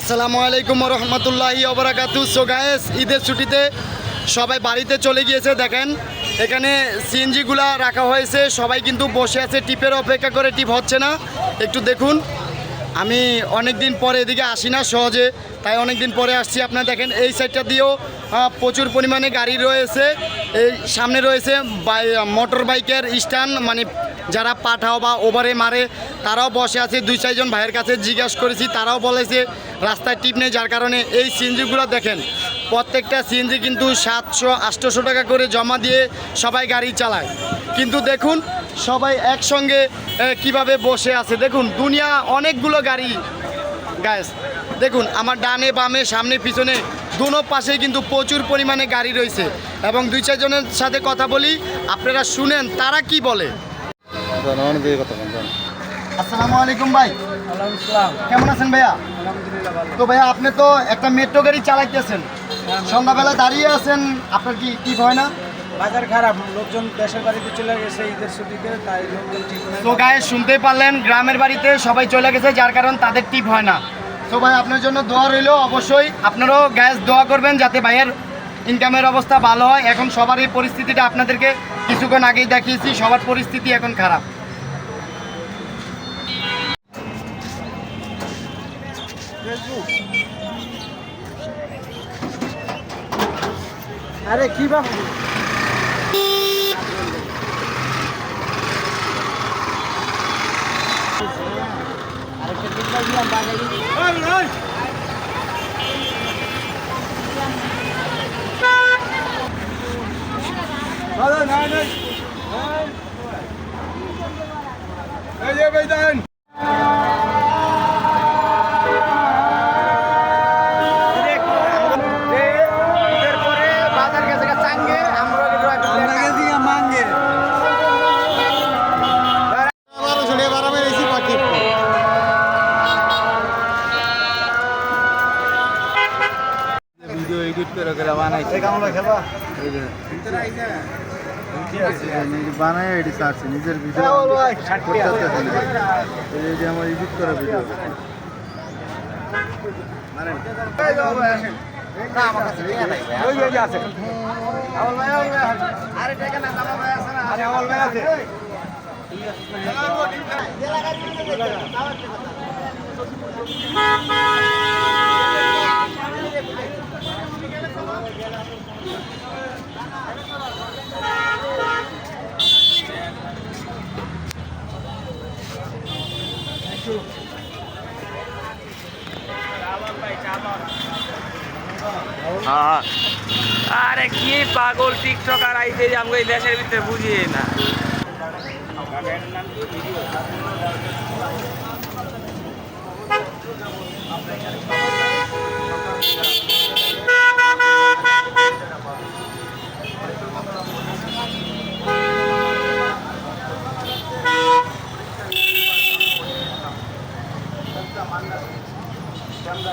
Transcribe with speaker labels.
Speaker 1: আসসালামু আলাইকুম রহমতুল্লাহি ওবরাকাতু। গায়েস ঈদের ছুটিতে সবাই বাড়িতে চলে গিয়েছে, দেখেন। এখানে সিএনজিগুলা রাখা হয়েছে, সবাই কিন্তু বসে আছে, টিপের অপেক্ষা করে টিপ হচ্ছে না। একটু দেখুন, আমি অনেক দিন পরে এদিকে আসি না সহজে, তাই অনেক দিন পরে আসছি। আপনারা দেখেন, এই সাইডটা দিয়েও প্রচুর পরিমাণে গাড়ি রয়েছে। এই সামনে রয়েছে মোটর বাইকের স্ট্যান্ড মানে যারা পাঠাও বা ওভারে মারে, তারাও বসে আছে। দুই, চারজন ভাইয়ের কাছে জিজ্ঞাসা করেছি, তারাও বলেছে রাস্তায় টিপ নেই, যার কারণে এই সিএনজিগুলো দেখেন, প্রত্যেকটা সিএনজি কিন্তু সাতশো, আটশোশো টাকা করে জমা দিয়ে সবাই গাড়ি চালায়। কিন্তু দেখুন, সবাই একসঙ্গে কীভাবে বসে আছে। দেখুন, দুনিয়া অনেকগুলো গাড়ি গ্যাস দেখুন, আমার ডানে, বামে, সামনে, পিছনে, দুনো পাশে কিন্তু প্রচুর পরিমাণে গাড়ি রয়েছে। এবং দুই চারজনের সাথে কথা বলি, আপনারা শুনেন, তারা কি বলে? আসসালামু আলাইকুম ভাই। কেমন আছেন ভাইয়া? তো ভাইয়া আপনি তো একটা মেট্রো গাড়ি চালাইতেছেন। সন্ধ্যাবেলা দাঁড়িয়ে আছেন আপনার কি কি হয় না?
Speaker 2: বাজার খারাপ লোকজন দেশের বাড়িতে চলে গেছে ঈদের ছুটিতে তাই লোকজন ঠিক
Speaker 1: তো গায়ে শুনতে পারলেন গ্রামের বাড়িতে সবাই চলে গেছে যার কারণ তাদের টিপ হয় না। তো ভাই আপনার জন্য দোয়া রইল অবশ্যই আপনারাও গ্যাস দোয়া করবেন যাতে ভাইয়ের ইনকামের অবস্থা ভালো হয়। এখন সবার এই পরিস্থিতিটা আপনাদেরকে কিছুক্ষণ আগেই দেখিয়েছি সবার পরিস্থিতি এখন খারাপ।
Speaker 2: আরে কি ঈদের
Speaker 3: এডিট করে করে বানাইছি।
Speaker 2: খেলবা
Speaker 3: এই বানায় এডি ছাড়ছি নিজের ভিডিও করতে চাচ্ছি না। এই যে আমার এডিট করা ভিডিও
Speaker 2: আছে আমল ভাই আমল ভাই আরে টাকা না আমল ভাই আছে না আরে আমল ভাই আছে
Speaker 4: হ্যাঁ। আরে কি পাগল টিকটক আর আইছে যে আমাকে দেশের ভিতরে বুঝিয়ে না। আমরা